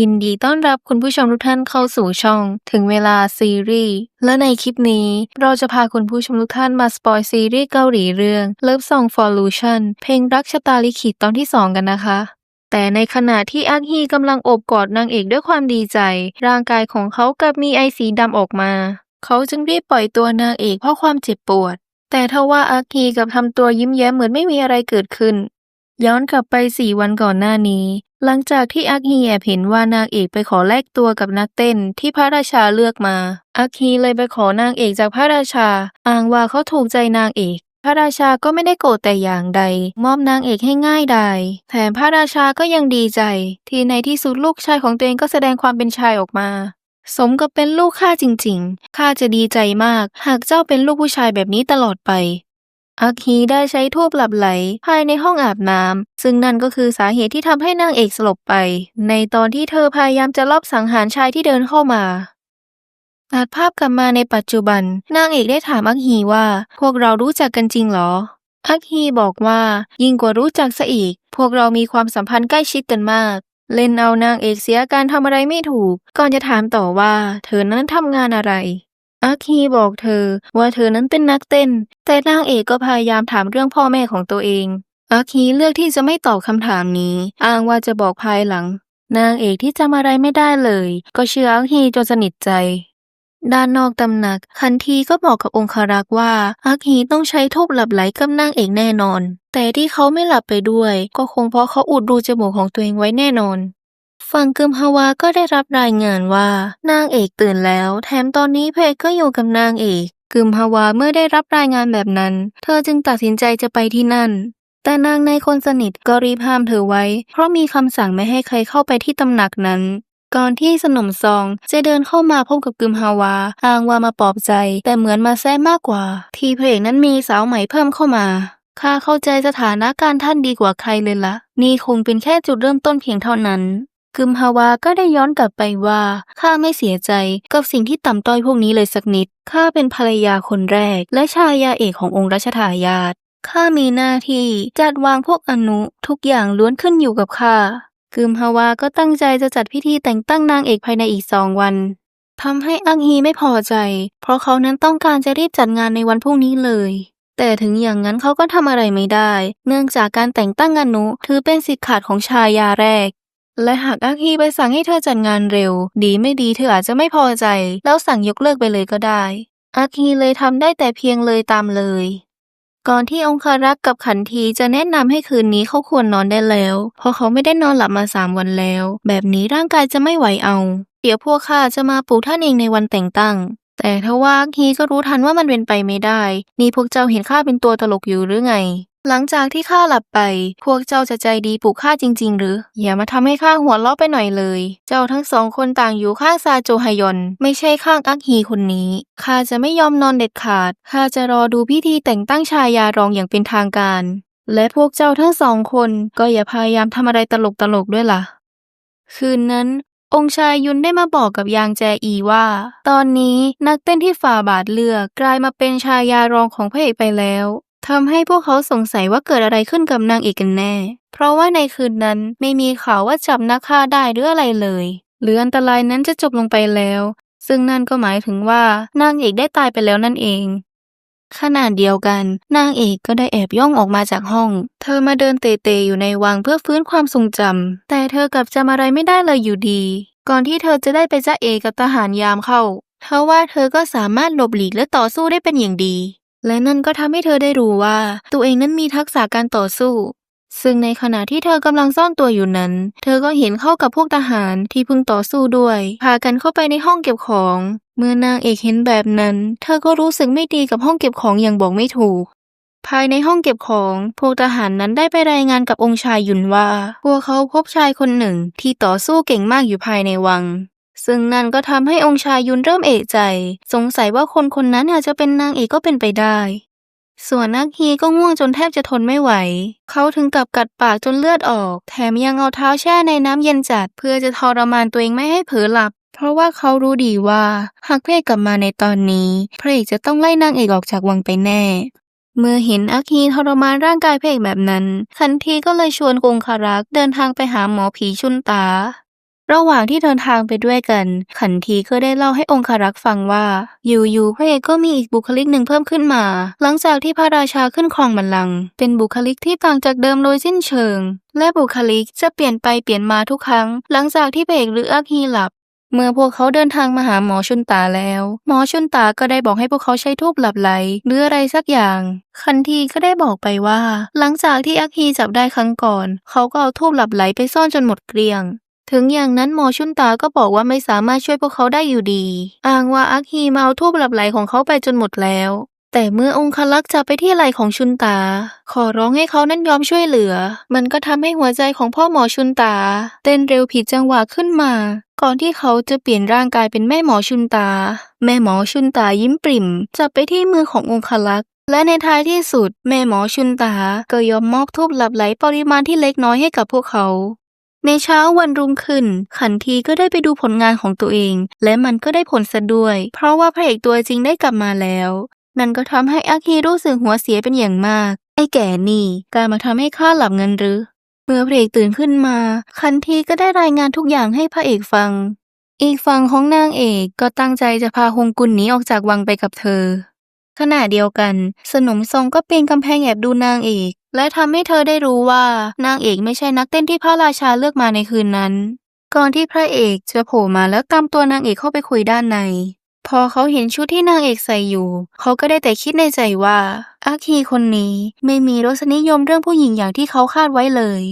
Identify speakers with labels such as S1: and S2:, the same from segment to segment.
S1: ยินดีต้อนรับคุณผู้ชมทุกท่านเข้าสู่ช่อง ถึงเวลาซีรีส์และในคลิปนี้เราจะพาคุณผู้ชมทุกท่านมาสปอยซีรีส์เกาหลีเรื่อง Love Song for Lucian เพลงรักชะตาลิขิตตอนที่ 2 กันนะคะ แต่ในขณะที่อักฮีกำลังโอบกอดนางเอกด้วยความดีใจ ร่างกายของเขากลับมีไอสีดำออกมา เขาจึงรีบปล่อยตัวนางเอกเพราะความเจ็บปวด แต่ทว่าอักฮีกลับทำตัวยิ้มแย้มเหมือนไม่มีอะไรเกิดขึ้น ย้อนกลับไปสี่วันก่อนหน้านี้ หลังจากที่อักฮีแอบเห็นว่านางเอกไปขอแลกตัวกับนักเต้นที่พระราชาเลือกมา อักฮีเลยไปขอนางเอกจากพระราชา อ้างว่าเขาถูกใจนางเอกพระราชาก็ไม่ได้โกรธแต่อย่างใด มอบนางเอกให้ง่ายดายแถมพระราชาก็ยังดีใจ ที่ในที่สุดลูกชายของตัวเองก็แสดงความเป็นชายออกมา สมกับเป็นลูกข้าจริงๆข้าจะดีใจมาก หากเจ้าเป็นลูกผู้ชายแบบนี้ตลอดไป อักฮีได้ใช้ทูบหลับไหลภายในห้องอาบน้ำซึ่งนั่นก็คือสาเหตุที่ทำให้นางเอกสลบไป ในตอนที่เธอพยายามจะลอบสังหารชายที่เดินเข้ามาตัดภาพกลับมาในปัจจุบัน นางเอกได้ถามอักฮีว่า พวกเรารู้จักกันจริงเหรอ อักฮีบอกว่า ยิ่งกว่ารู้จักซะอีก พวกเรามีความสัมพันธ์ใกล้ชิดกันมาก เล่นเอานางเอกเสียการทำอะไรไม่ถูก ก่อนจะถามต่อว่า เธอนั้นทำงานอะไร อาคีบอกเธอว่าเธอนั้นเป็นนักเต้น แต่นางเอกก็พยายามถามเรื่องพ่อแม่ของตัวเอง อาคีเลือกที่จะไม่ตอบคำถามนี้ อ้างว่าจะบอกภายหลัง นางเอกที่จำอะไรไม่ได้เลย ก็เชื่ออาคีจนสนิทใจ ด้านนอกตำหนัก คันทีก็บอกกับองคารักษ์ว่าอาคีต้องใช้ทูบหลับไหลกับนางเอกแน่นอน แต่ที่เขาไม่หลับไปด้วย ก็คงเพราะเขาอุดรูจมูกของตัวเองไว้แน่นอน ฝั่งกึมฮาวาก็ได้รับรายงานว่านางเอกตื่นแล้ว แถมตอนนี้เพจก็อยู่กับนางเอกกึมฮาวาเมื่อได้รับรายงานแบบนั้น เธอจึงตัดสินใจจะไปที่นั่น แต่นางในคนสนิทก็รีบห้ามเธอไว้ เพราะมีคำสั่งไม่ให้ใครเข้าไปที่ตำหนักนั้น ก่อนที่สนมซองจะเดินเข้ามาพบกับกึมฮาวา อ้างว่ามาปลอบใจ แต่เหมือนมาแซ่มากกว่า ที่เพลงนั้นมีสาวใหม่เพิ่มเข้ามาข้าเข้าใจสถานะการท่านดีกว่าใครเลยละนี่คงเป็นแค่จุดเริ่มต้นเพียงเท่านั้น กึมฮาวาก็ได้ย้อนกลับไปว่าข้าไม่เสียใจกับสิ่งที่ต่ำต้อยพวกนี้เลยสักนิดข้าเป็นภรรยาคนแรก และชายาเอกขององค์รัชทายาทข้ามีหน้าที่จัดวางพวกอนุทุกอย่างล้วนขึ้นอยู่กับข้ากึมฮาวาก็ตั้งใจจะจัดพิธีแต่งตั้งนางเอกภายในอีกสองวันทำให้อังฮีไม่พอใจ เพราะเขานั้นต้องการจะรีบจัดงานในวันพรุ่งนี้เลย แต่ถึงอย่างนั้นเขาก็ทำอะไรไม่ได้ เนื่องจากการแต่งตั้งอนุถือเป็นสิทธิ์ขาดของชายาแรก และหากอักฮีไปสั่งให้เธอจัดงานเร็ว ดีไม่ดีเธออาจจะไม่พอใจ แล้วสั่งยกเลิกไปเลยก็ได้อักฮีเลยทำได้แต่เพียงเลยตามเลย ก่อนที่องคารักษ์กับขันทีจะแนะนำให้คืนนี้เขาควรนอนได้แล้ว เพราะเขาไม่ได้นอนหลับมาสามวันแล้ว แบบนี้ร่างกายจะไม่ไหวเอา เดี๋ยวพวกข้าจะมาปลุกท่านเองในวันแต่งตั้ง แต่ทว่าฮีก็รู้ทันว่ามันเป็นไปไม่ได้ นี่พวกเจ้าเห็นข้าเป็นตัวตลกอยู่หรือไง หลังจากที่ข้าหลับไป พวกเจ้าจะใจดีปลุกข้าจริง ๆ หรือ อย่ามาทำให้ข้าหัวเราะไปหน่อยเลย เจ้าทั้งสองคนต่างอยู่ข้างซาโจฮยอนไม่ใช่ข้างอักฮีคนนี้ ข้าจะไม่ยอมนอนเด็ดขาด ข้าจะรอดูพิธีแต่งตั้งชายารองอย่างเป็นทางการ และพวกเจ้าทั้งสองคนก็อย่าพยายามทำอะไรตลกๆด้วยล่ะ คืนนั้นองค์ชายยุนได้มาบอกกับยางแจอีว่า ตอนนี้นักเต้นที่ฝ่าบาทเลือกกลายมาเป็นชายารองของพระเอกไปแล้ว ทำให้พวกเขาสงสัยว่าเกิดอะไรขึ้นกับนางเอกกันแน่ เพราะว่าในคืนนั้นไม่มีข่าวว่าจับนักฆ่าได้หรืออะไรเลย หรืออันตรายนั้นจะจบลงไปแล้ว ซึ่งนั่นก็หมายถึงว่านางเอกได้ตายไปแล้วนั่นเองขณะเดียวกัน นางเอกก็ได้แอบย่องออกมาจากห้อง เธอมาเดินเตะๆอยู่ในวังเพื่อฟื้นความทรงจำ แต่เธอกลับจำอะไรไม่ได้เลยอยู่ดี ก่อนที่เธอจะได้ไปจ้าเอกับทหารยามเข้า เธอว่าเธอก็สามารถหลบหลีกและต่อสู้ได้เป็นอย่างดี และนั่นก็ทำให้เธอได้รู้ว่า ตัวเองนั้นมีทักษะการต่อสู้ ซึ่งในขณะที่เธอกำลังซ่อนตัวอยู่นั้น เธอก็เห็นเข้ากับพวกทหารที่เพิ่งต่อสู้ด้วย พากันเข้าไปในห้องเก็บของ เมื่อนางเอกเห็นแบบนั้น เธอก็รู้สึกไม่ดีกับห้องเก็บของอย่างบอกไม่ถูกภายในห้องเก็บของ พวกทหารนั้นได้ไปรายงานกับองค์ชายหยุนว่า พวกเขาพบชายคนหนึ่งที่ต่อสู้เก่งมากอยู่ภายในวัง ซึ่งนั่นก็ทำให้องค์ชายยุนเริ่มเอะใจ สงสัยว่าคนคนนั้นอาจจะเป็นนางเอกก็เป็นไปได้ ส่วนนักฮีก็ง่วงจนแทบจะทนไม่ไหว เขาถึงกับกัดปากจนเลือดออก แถมยังเอาเท้าแช่ในน้ำเย็นจัด เพื่อจะทรมานตัวเองไม่ให้เผลอหลับ เพราะว่าเขารู้ดีว่า หากพระเอกกลับมาในตอนนี้พระเอกจะต้องไล่นางเอกออกจากวังไปแน่เมื่อเห็นอัคฮีทรมานร่างกายพระเอกแบบนั้น คันทีก็เลยชวนกงคารักเดินทางไปหาหมอผีชุนตา ระหว่างที่เดินทางไปด้วยกัน ขันทีก็ได้เล่าให้องครักษ์ฟังว่าอยู่ๆพระเอกก็มีอีกบุคลิกหนึ่งเพิ่มขึ้นมา หลังจากที่พระราชาขึ้นครองบัลลังก์เป็นบุคลิกที่ต่างจากเดิมโดยสิ้นเชิง และบุคลิกจะเปลี่ยนไปเปลี่ยนมาทุกครั้ง หลังจากที่พระเอกหรืออักฮีหลับเมื่อพวกเขาเดินทางมาหาหมอชุนตาแล้ว หมอชุนตาก็ได้บอกให้พวกเขาใช้ทูบหลับไหลหรืออะไรสักอย่าง คันทีก็ได้บอกไปว่า หลังจากที่อักฮีจับได้ครั้งก่อน เขาก็เอาทูบหลับไหลไปซ่อนจนหมดเกลี้ยง ถึงอย่างนั้นหมอชุนตาก็บอกว่าไม่สามารถช่วยพวกเขาได้อยู่ดี อ้างว่าอักฮีมาเอาทูบหลับไหลของเขาไปจนหมดแล้ว แต่เมื่อองคลักษ์จับไปที่ไหล่ของชุนตา ขอร้องให้เขานั้นยอมช่วยเหลือ มันก็ทำให้หัวใจของพ่อหมอชุนตา เต้นเร็วผิดจังหวะขึ้นมา ก่อนที่เขาจะเปลี่ยนร่างกายเป็นแม่หมอชุนตา แม่หมอชุนตายิ้มปริ่ม จับไปที่มือขององคลักษ์และในท้ายที่สุด แม่หมอชุนตาก็ยอมมอบทูบหลับไหลปริมาณที่เล็กน้อยให้กับพวกเขา ในเช้าวันรุ่งขึ้น ขันทีก็ได้ไปดูผลงานของตัวเอง และมันก็ได้ผลซะด้วย เพราะว่าพระเอกตัวจริงได้กลับมาแล้ว นั่นก็ทำให้อาคีรู้สึกหัวเสียเป็นอย่างมาก ไอ้แก่นี่การมาทำให้ข้าหลับเงินหรือ เมื่อพระเอกตื่นขึ้นมา ขันทีก็ได้รายงานทุกอย่างให้พระเอกฟัง อีกฝั่งของนางเอกก็ตั้งใจจะพาฮงกุลหนีออกจากวังไปกับเธอขณะเดียวกัน สนมทรงก็ปีนกำแพงแอบดูนางเอก และทำให้เธอได้รู้ว่านางเอกไม่ใช่นักเต้นที่พระราชาเลือกมาในคืนนั้น ก่อนที่พระเอกจะโผล่มาแล้วตามตัวนางเอกเข้าไปคุยด้านใน พอเขาเห็นชุดที่นางเอกใส่อยู่ เขาก็ได้แต่คิดในใจว่าอาคีคนนี้ไม่มีรสนิยมเรื่องผู้หญิงอย่างที่เขาคาดไว้เลย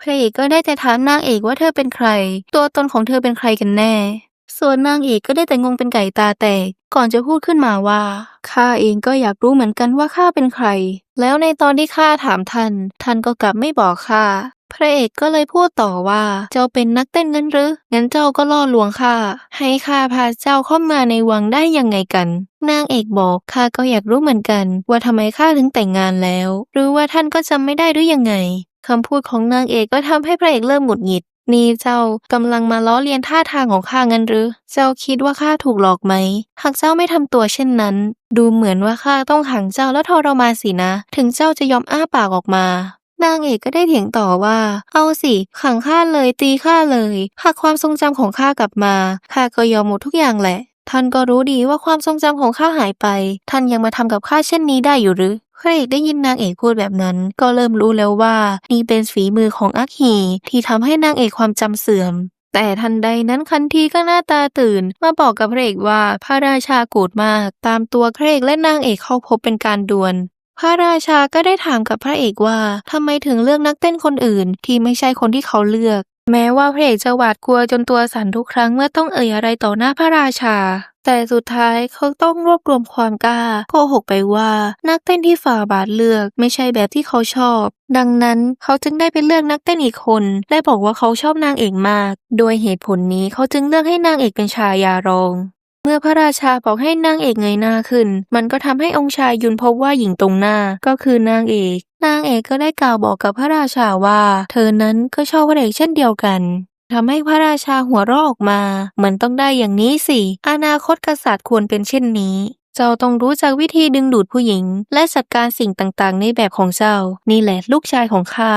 S1: พระเอกก็ได้แต่ถามนางเอกว่าเธอเป็นใคร ตัวตนของเธอเป็นใครกันแน่ ส่วนนางเอกก็ได้แต่งงเป็นไก่ตาแตก ก่อนจะพูดขึ้นมาว่าข้าเองก็อยากรู้เหมือนกันว่าข้าเป็นใคร แล้วในตอนที่ข้าถามท่าน ท่านก็กลับไม่บอกข้าพระเอกก็เลยพูดต่อว่าเจ้าเป็นนักเต้นงั้นหรือ งั้นเจ้าก็ล่อลวงข้าให้ข้าพาเจ้าเข้ามาในวังได้ยังไงกัน นางเอกบอกข้าก็อยากรู้เหมือนกัน ว่าทำไมข้าถึงแต่งงานแล้ว หรือว่าท่านก็จำไม่ได้หรือยังไงคำพูดของนางเอกก็ทำให้พระเอกเริ่มหงุดหงิด นี่เจ้ากำลังมาล้อเลียนท่าทางของข้างั้นหรือ เจ้าคิดว่าข้าถูกหลอกไหม หากเจ้าไม่ทำตัวเช่นนั้น ดูเหมือนว่าข้าต้องขังเจ้าและทรมานสินะ ถึงเจ้าจะยอมอ้าปากออกมานางเอกก็ได้เถียงต่อว่า เอาสิ ขังข้าเลยตีข้าเลย หากความทรงจำของข้ากลับมาข้าก็ยอมหมดทุกอย่างแหละ ท่านก็รู้ดีว่าความทรงจำของข้าหายไป ท่านยังมาทำกับข้าเช่นนี้ได้อยู่หรือ พระเอกได้ยินนางเอกพูดแบบนั้น ก็เริ่มรู้แล้วว่านี่เป็นฝีมือของอักฮีที่ทำให้นางเอกความจำเสื่อม แต่ทันใดนั้นคันทีก็หน้าตาตื่น มาบอกกับพระเอกว่าพระราชาโกรธมาก ตามตัวพระเอกและนางเอกเข้าพบเป็นการด่วลพระราชาก็ได้ถามกับพระเอกว่าทำไมถึงเลือกนักเต้นคนอื่น ที่ไม่ใช่คนที่เขาเลือก แม้ว่าพระเอกจะหวาดกลัวจนตัวสั่นทุกครั้งเมื่อต้องเอ่ยอะไรต่อหน้าพระราชา แต่สุดท้ายเขาต้องรวบรวมความกล้าโกหกไปว่า นักเต้นที่ฝ่าบาทเลือกไม่ใช่แบบที่เขาชอบ ดังนั้นเขาจึงได้ไปเลือกนักเต้นอีกคน และบอกว่าเขาชอบนางเอกมาก โดยเหตุผลนี้เขาจึงเลือกให้นางเอกเป็นชายารองเมื่อพระราชาบอกให้นางเอกเงยหน้าขึ้น มันก็ทำให้องค์ชายยุนพบว่าหญิงตรงหน้าก็คือนางเอก นางเอกก็ได้กล่าวบอกกับพระราชาว่า เธอนั้นก็ชอบพระเอกเช่นเดียวกันทำให้พระราชาหัวเราะออกมา มันต้องได้อย่างนี้สิ อนาคตกษัตริย์ควรเป็นเช่นนี้ เจ้าต้องรู้จักวิธีดึงดูดผู้หญิง และจัดการสิ่งต่างๆ ในแบบของเจ้า นี่แหละลูกชายของข้า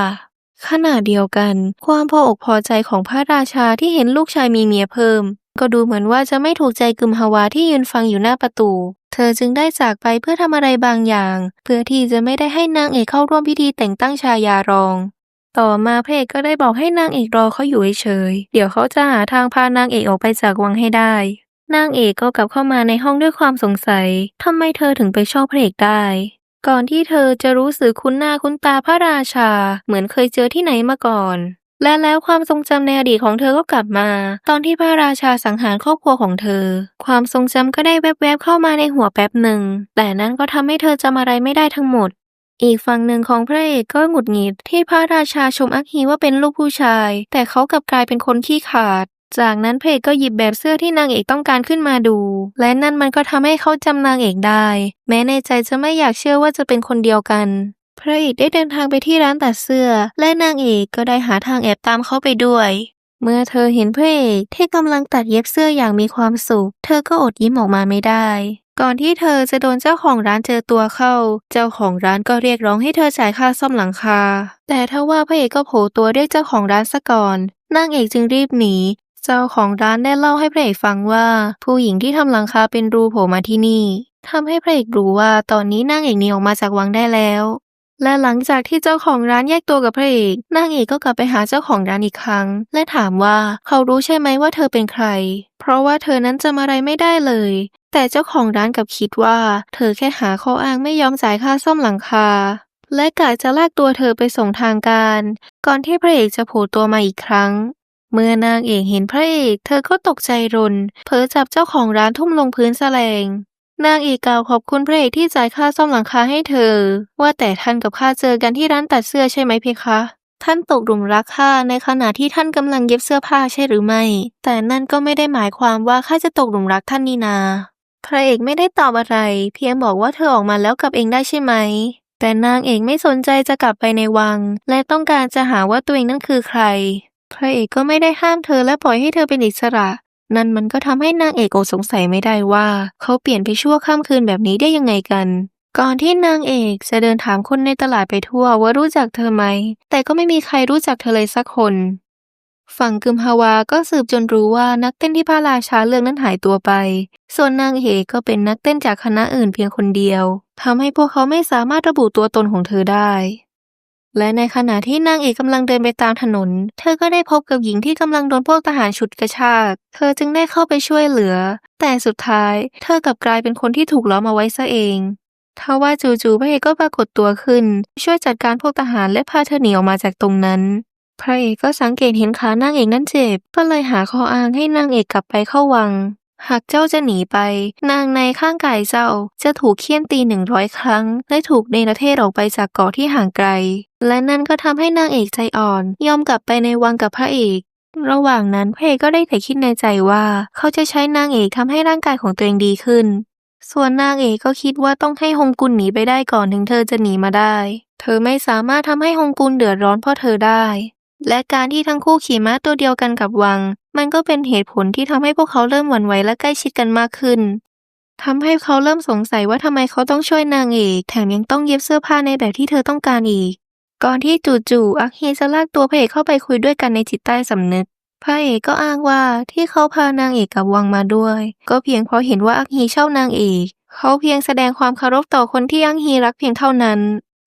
S1: ขณะเดียวกัน ความพออกพอใจของพระราชาที่เห็นลูกชายมีเมียเพิ่ม ก็ดูเหมือนว่าจะไม่ถูกใจกึมฮาวาที่ยืนฟังอยู่หน้าประตู ธอจึงได้จากไปเพื่อทำอะไรบางอย่าง เพื่อที่จะไม่ได้ให้นางเอกเข้าร่วมพิธีแต่งตั้งชายารอง ต่อมาพระเอกก็ได้บอกให้นางเอกรอเขาอยู่เฉยเดี๋ยวเขาจะหาทางพานางเอกออกไปจากวังให้ได้ นางเอกก็กลับเข้ามาในห้องด้วยความสงสัยทำไมเธอถึงไปชอบพระเอกได้ ก่อนที่เธอจะรู้สึกคุ้นหน้าคุ้นตาพระราชา เหมือนเคยเจอที่ไหนมาก่อน และแล้วความทรงจำในอดีตของเธอก็กลับมา ตอนที่พระราชาสังหารครอบครัวของเธอ ความทรงจำก็ได้แวบๆเข้ามาในหัวแป๊บหนึ่ง แต่นั้นก็ทำให้เธอจำอะไรไม่ได้ทั้งหมดอีกฝั่งหนึ่งของพระเอกก็หงุดหงิดที่พระราชาชมอักฮีว่าเป็นลูกผู้ชาย แต่เขากลับกลายเป็นคนขี้ขาด จากนั้นพระเอกก็หยิบแบบเสื้อที่นางเอกต้องการขึ้นมาดู และนั่นมันก็ทำให้เขาจำนางเอกได้ แม้ในใจจะไม่อยากเชื่อว่าจะเป็นคนเดียวกัน พระเอกได้เดินทางไปที่ร้านตัดเสื้อ และนางเอกก็ได้หาทางแอบตามเขาไปด้วย เมื่อเธอเห็นพระเอกที่กำลังตัดเย็บเสื้ออย่างมีความสุข เธอก็อดยิ้มออกมาไม่ได้ ก่อนที่เธอจะโดนเจ้าของร้านเจอตัวเข้า เจ้าของร้านก็เรียกร้องให้เธอจ่ายค่าซ่อมหลังคา แต่ถ้าว่าพระเอกก็โผล่ตัวเรียกเจ้าของร้านซะก่อน นางเอกจึงรีบหนีเจ้าของร้านได้เล่าให้พระเอกฟังว่า ผู้หญิงที่ทำหลังคาเป็นรูโผล่มาที่นี่ทำให้พระเอกรู้ว่าตอนนี้นางเอกหนีออกมาจากวังได้แล้ว และหลังจากที่เจ้าของร้านแยกตัวกับพระเอกนางเอกก็กลับไปหาเจ้าของร้านอีกครั้ง และถามว่าเขารู้ใช่ไหมว่าเธอเป็นใคร เพราะว่าเธอนั้นจำอะไรไม่ได้เลย แต่เจ้าของร้านกลับคิดว่า เธอแค่หาข้ออ้างไม่ยอมจ่ายค่าซ่อมหลังคา และกะจะลากตัวเธอไปส่งทางการ ก่อนที่พระเอกจะโผล่ตัวมาอีกครั้ง เมื่อนางเอกเห็นพระเอก เธอก็ตกใจรนเผลอจับเจ้าของร้านทุ่มลงพื้นแสลง นางเอกกล่าวขอบคุณพระเอกที่จ่ายค่าซ่อมหลังคาให้เธอ ว่าแต่ท่านกับข้าเจอกันที่ร้านตัดเสื้อใช่ไหมเพคะ ท่านตกหลุมรักข้าในขณะที่ท่านกำลังเย็บเสื้อผ้าใช่หรือไม่ แต่นั่นก็ไม่ได้หมายความว่าข้าจะตกหลุมรักท่านนี่นา พระเอกไม่ได้ตอบอะไร เพียงบอกว่าเธอออกมาแล้วกลับเองได้ใช่ไหม แต่นางเอกไม่สนใจจะกลับไปในวัง และต้องการจะหาว่าตัวเองนั่นคือใคร พระเอกก็ไม่ได้ห้ามเธอและปล่อยให้เธอเป็นอิสระ นั่นมันก็ทำให้นางเอกอสงสัยไม่ได้ว่า เขาเปลี่ยนไปชั่วข้ามคืนแบบนี้ได้ยังไงกัน ก่อนที่นางเอกจะเดินถามคนในตลาดไปทั่วว่ารู้จักเธอไหม แต่ก็ไม่มีใครรู้จักเธอเลยสักคน ฝั่งกึมฮาวาก็สืบจนรู้ว่านักเต้นที่พระราชาเลือกนั้นหายตัวไป ส่วนนางเอกก็เป็นนักเต้นจากคณะอื่นเพียงคนเดียวทำให้พวกเขาไม่สามารถระบุตัวตนของเธอได้ และในขณะที่นางเอกกำลังเดินไปตามถนน เธอก็ได้พบกับหญิงที่กำลังโดนพวกทหารฉุดกระชาก เธอจึงได้เข้าไปช่วยเหลือ แต่สุดท้ายเธอกลับกลายเป็นคนที่ถูกล้อมเอาไว้ซะเองทว่าจู่ๆพระเอกก็ปรากฏตัวขึ้น ช่วยจัดการพวกทหารและพาเธอหนีออกมาจากตรงนั้น พระเอกก็สังเกตเห็นขานางเอกนั้นเจ็บ ก็เลยหาข้ออ้างให้นางเอกกลับไปเข้าวัง หากเจ้าจะหนีไป นางในข้างกายเจ้าจะถูกเคี่ยนตีหนึ่งร้อยครั้ง และถูกเนรเทศออกไปจากเกาะที่ห่างไกล และนั่นก็ทำให้นางเอกใจอ่อน ยอมกลับไปในวังกับพระเอก ระหว่างนั้นพระเอกก็ได้แต่คิดในใจว่า เขาจะใช้นางเอกทำให้ร่างกายของตัวเองดีขึ้น ส่วนนางเอกก็คิดว่าต้องให้ฮงกุลหนีไปได้ก่อนถึงเธอจะหนีมาได้ เธอไม่สามารถทำให้ฮงกุลเดือดร้อนเพราะเธอได้ และการที่ทั้งคู่ขี่ม้าตัวเดียวกันกับวัง มันก็เป็นเหตุผลที่ทำให้พวกเขาเริ่มหวั่นไหวและใกล้ชิดกันมากขึ้นทำให้เขาเริ่มสงสัยว่าทำไมเขาต้องช่วยนางเอกแถมยังต้องเย็บเสื้อผ้าในแบบที่เธอต้องการอีก ก่อนที่จู่ๆอักเฮจะลากตัวพระเอกเข้าไปคุยด้วยกันในจิตใต้สำนึกพระเอกก็อ้างว่าที่เขาพานางเอกกับวังมาด้วย ก็เพียงเพราะเห็นว่าอักเฮชอบนางเอกเขาเพียงแสดงความเคารพต่อคนที่อักฮีรักเพียงเท่านั้น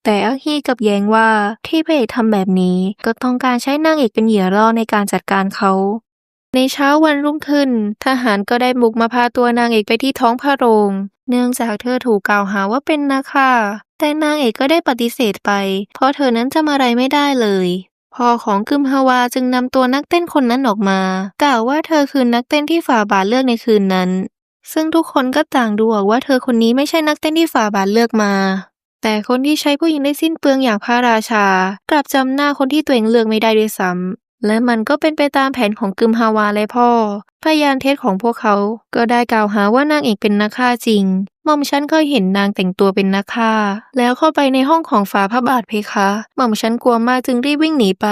S1: แต่อักฮีกับแย้งว่าที่พระเอกทำแบบนี้ก็ต้องการใช้นางเอกเป็นเหยื่อล่อในการจัดการเขา ในเช้าวันรุ่งขึ้น ทหารก็ได้บุกมาพาตัวนางเอกไปที่ท้องพระโรง เนื่องจากเธอถูกกล่าวหาว่าเป็นนาคาแต่นางเอกก็ได้ปฏิเสธไป เพราะเธอนั้นจำอะไรไม่ได้เลยพ่อของกึมฮาวาจึงนำตัวนักเต้นคนนั้นออกมากล่าวว่าเธอคือนักเต้นที่ฝ่าบาทเลือกในคืนนั้น ซึ่งทุกคนก็ต่างดูออกว่าเธอคนนี้ไม่ใช่นักเต้นที่ฝ่าบาทเลือกมา แต่คนที่ใช้ผู้หญิงได้สิ้นเปลืองอย่างพระราชา กลับจำหน้าคนที่ตัวเองเลือกไม่ได้ด้วยซ้ำ และมันก็เป็นไปตามแผนของกึมฮาวาและพ่อ พยานเท็จของพวกเขา ก็ได้กล่าวหาว่านางเอกเป็นนักฆ่าจริงหม่อมฉันเคยเห็นนางแต่งตัวเป็นนักฆ่า แล้วเข้าไปในห้องของฝาพระบาทเพคะหม่อมฉันกลัวมากจึงรีบวิ่งหนีไป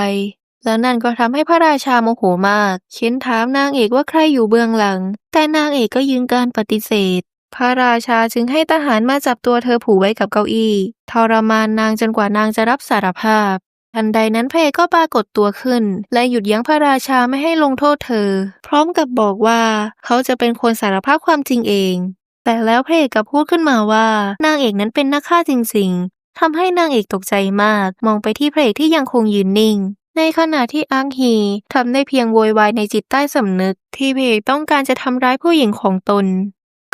S1: แล้วนั่นก็ทำให้พระราชาโมโหมาก เค้นถามนางเอกว่าใครอยู่เบื้องหลัง แต่นางเอกก็ยืนการปฏิเสธ พระราชาจึงให้ทหารมาจับตัวเธอผูกไว้กับเก้าอี้ทรมานนางจนกว่านางจะรับสารภาพ ทันใดนั้นพระเอกก็ปรากฏตัวขึ้น และหยุดยั้งพระราชาไม่ให้ลงโทษเธอ พร้อมกับบอกว่าเขาจะเป็นคนสารภาพความจริงเอง แต่แล้วพระเอกก็พูดขึ้นมาว่านางเอกนั้นเป็นนักฆ่าจริงๆทำให้นางเอกตกใจมาก มองไปที่พระเอกที่ยังคงยืนนิ่ง ในขณะที่อังฮีทำได้เพียงโวยวายในจิตใต้สำนึก ที่พระเอกต้องการจะทำร้ายผู้หญิงของตน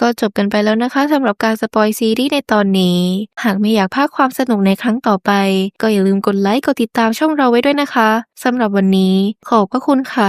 S1: ก็จบกันไปแล้วนะคะสำหรับการสปอยซีรีส์ในตอนนี้ หากไม่อยากพลาดความสนุกในครั้งต่อไป ก็อย่าลืมกดไลค์กดติดตามช่องเราไว้ด้วยนะคะสำหรับวันนี้ขอบพระคุณค่ะ